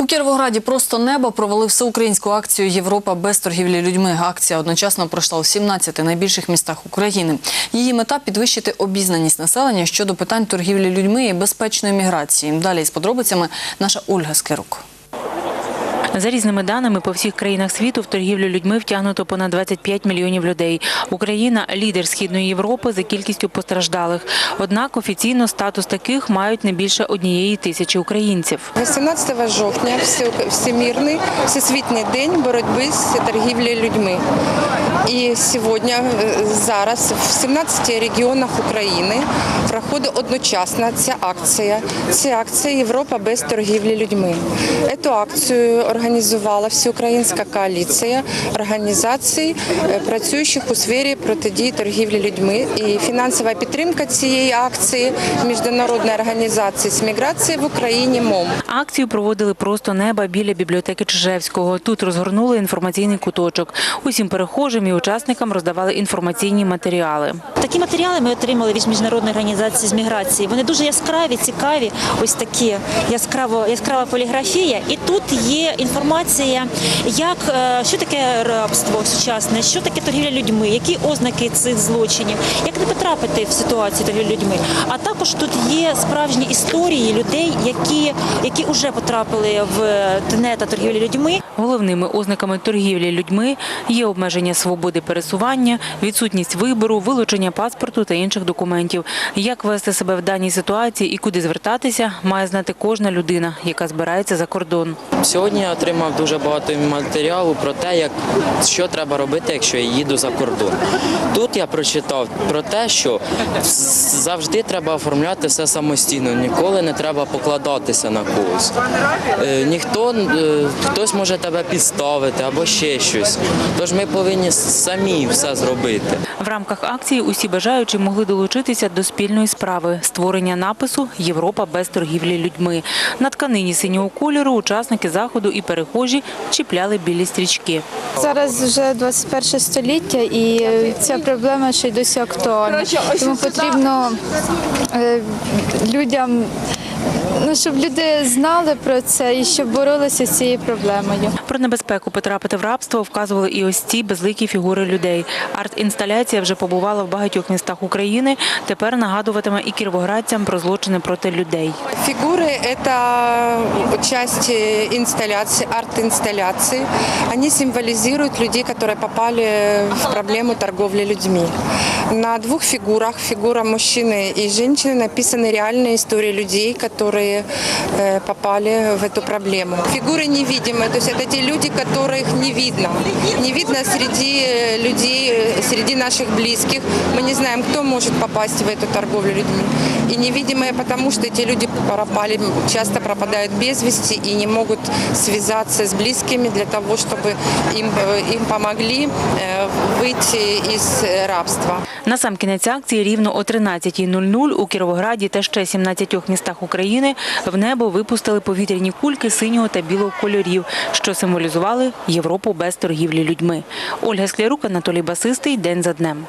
У Кіровограді просто небо провели всеукраїнську акцію Європа без торгівлі людьми. Акція одночасно пройшла у 17 найбільших містах України. Її мета підвищити обізнаність населення щодо питань торгівлі людьми і безпечної міграції. Далі з подробицями наша Ольга Скирук. За різними даними, по всіх країнах світу в торгівлю людьми втягнуто понад 25 мільйонів людей. Україна – лідер Східної Європи за кількістю постраждалих. Однак офіційно статус таких мають не більше однієї тисячі українців. 18 жовтня Всемірний всесвітній день боротьби з торгівлею людьми. І сьогодні, е, зараз, в 17 регіонах України проходить одночасно ця акція. Це акція Європа без торгівлі людьми. Цю акцію організувала Всеукраїнська коаліція організацій, е, працюючих у сфері протидії торгівлі людьми. І фінансова підтримка цієї акції міжнародної організації з міграції в Україні МОМ. Акцію проводили просто неба біля бібліотеки Чижевського. Тут розгорнули інформаційний куточок. Усім перехожим і учасникам роздавали інформаційні матеріали. Такі матеріали ми отримали від міжнародної організації з міграції. Вони дуже яскраві, цікаві. Ось такі яскраво яскрава поліграфія. І тут є інформація, як е, що таке рабство сучасне, що таке торгівля людьми, які ознаки цих злочинів, як не потрапити в ситуацію торгівлі людьми. А також тут є справжні історії людей, які, які вже потрапили в тенета торгівлі людьми. Головними ознаками торгівлі людьми є обмеження свободи пересування, відсутність вибору, вилучення паспорту та інших документів. Як вести себе в даній ситуації і куди звертатися, має знати кожна людина, яка збирається за кордон. Сьогодні я отримав дуже багато матеріалу про те, як що треба робити, якщо я їду за кордон. Тут я прочитав про те, що завжди треба оформляти все самостійно, ніколи не треба покладатися на когось. Е, Ніхто е, хтось може тебе підставити або ще щось. Тож ми повинні самі все зробити. В рамках акції усі бажаючі могли долучитися до спільної справи створення напису Європа без торгівлі людьми. На тканині синього кольору учасники заходу і перехожі чіпляли білі стрічки. Зараз вже 21 століття і ця проблема ще й досі актуальна. Тому потрібно е, людям, ну, щоб люди знали про це і щоб боролися з цією проблемою. Про небезпеку потрапити в рабство вказували і ось ці безликі фігури людей. Арт-інсталяція вже побувала в багатьох містах України. Тепер нагадуватиме і кіровоградцям про злочини проти людей. Фигуры – это часть э, инсталляции, арт-инсталляции. Они символизируют людей, которые попали в проблему торговли людьми. На двух фигурах, фигура мужчины и женщины, написаны реальные истории людей, которые э, попали в эту проблему. Фигуры невидимые, то есть это те люди, которых не видно. Не видно среди э, людей, э, среди наших близких. Мы не знаем, кто может попасть в эту торговлю людьми. И невидимые, потому что эти люди пропали, часто пропадают без вести и не могут связаться с близкими для того, чтобы им, э, им помогли э, выйти из э, рабства. На сам кінець акції рівно о 13.00 у Кіровограді та ще 17 містах в небо випустили повітряні кульки синього та білого кольорів, що символізували Європу без торгівлі людьми. Ольга Склярук, Анатолій Басистий. День за днем.